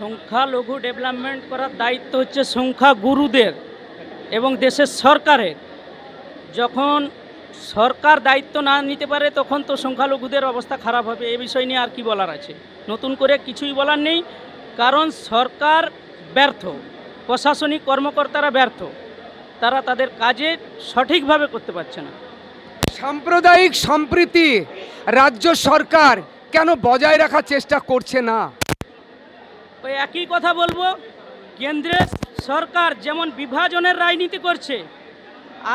সংখ্যালঘু ডেভেলপমেন্ট করার দায়িত্ব হচ্ছে সংখ্যা গুরুদের এবং দেশের সরকারের। যখন সরকার দায়িত্ব না নিতে পারে, তখন তো সংখ্যালঘুদের অবস্থা খারাপ হবে, এ বিষয় নিয়ে আর কি বলার আছে? নতুন করে কিছুই বলার নেই, কারণ সরকার ব্যর্থ, প্রশাসনিক কর্মকর্তারা ব্যর্থ, তারা তাদের কাজে সঠিকভাবে করতে পারছে না। সাম্প্রদায়িক সম্প্রীতি রাজ্য সরকার কেন বজায় রাখার চেষ্টা করছে না? ওই একই কথা বলব কেন্দ্রের সরকার যেমন বিভাজনের রাজনীতি করছে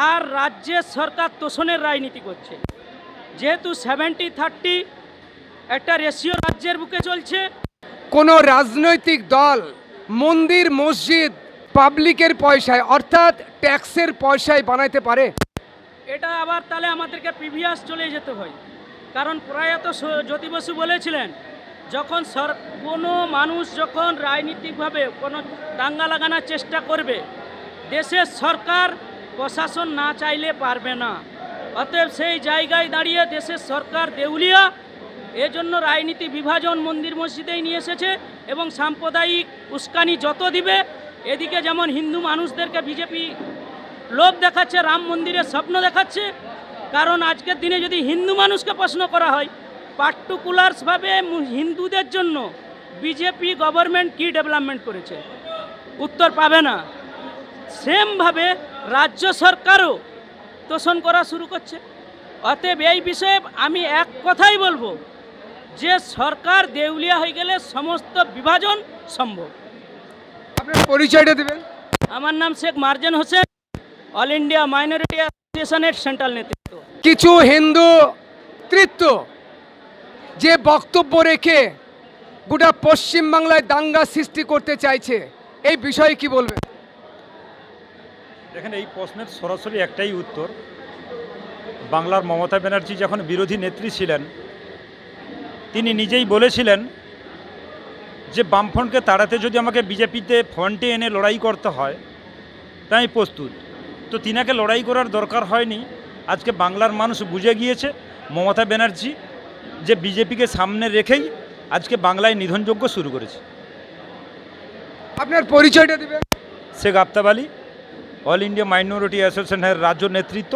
আর রাজ্যের সরকার তোষণের রাজনীতি করছে। যেহেতু সেভেন্টি থার্টি একটা রেশিও রাজ্যের বুকে চলছে কোনো রাজনৈতিক দল মন্দির মসজিদ পাবলিকের পয়সায় অর্থাৎ ট্যাক্সের পয়সায় বানাইতে পারে? এটা আবার তাহলে আমাদেরকে প্রিভিয়াস চলে যেতে হয়। কারণ প্রয়াত জ্যোতি বসু বলেছিলেন যখন সর কোনো মানুষ যখন রাজনীতিকভাবে কোনো দাঙ্গা লাগানোর চেষ্টা করবে, দেশের সরকার প্রশাসন না চাইলে পারবে না। অতএব সেই জায়গায় দাঁড়িয়ে দেশের সরকার দেউলিয়া, এজন্য রাজনীতি বিভাজন মন্দির মসজিদেই নিয়ে এসেছে এবং সাম্প্রদায়িক উস্কানি যত দিবে, এদিকে যেমন হিন্দু মানুষদেরকে বিজেপি লোভ দেখাচ্ছে, রাম মন্দিরের স্বপ্ন দেখাচ্ছে, কারণ আজকের দিনে যদি হিন্দু মানুষকে প্রশ্ন করা হয় পার্টিকুলার্সভাবে হিন্দুদের জন্য বিজেপি গভর্নমেন্ট কি ডেভেলপমেন্ট করেছে। উত্তর পাবে না। সেমভাবে রাজ্য সরকারও তোষণ করা শুরু করছে। অতএব এই বিষয়ে আমি এক কথাই বলব যে সরকার দেউলিয়া হয়ে গেলে সমস্ত বিভাজন সম্ভব। আপনার পরিচয়টা দেবেন। আমার নাম Sheikh Marjen Hossain all India minority অ্যাসোসিয়েশনের সেন্ট্রাল নেতৃত্ব। কিছু হিন্দু তৃত্ব যে বক্তব্য রেখে গোটা পশ্চিমবাংলায় দাঙ্গা সৃষ্টি করতে চাইছে, এই বিষয়ে কি বলবে? দেখেন, এই প্রশ্নের সরাসরি একটাই উত্তর। বাংলার মমতা ব্যানার্জি যখন বিরোধী নেত্রী ছিলেন, তিনি নিজেই বলেছিলেন যে, বামফ্রন্টকে তাড়াতে যদি আমাকে বিজেপিতে ফ্রন্টে এনে লড়াই করতে হয় তাই আমি প্রস্তুত। তো তিনাকে লড়াই করার দরকার হয়নি। আজকে বাংলার মানুষ বুঝে গিয়েছে, মমতা ব্যানার্জি যে বিজেপিকে সামনে রেখেই আজকে বাংলায় নিধনযোগ্য শুরু করেছে। আপনার পরিচয়টা দেবেন। Sheikh Aftab Ali all India minority অ্যাসোসিয়েশনের রাজ্য নেতৃত্ব।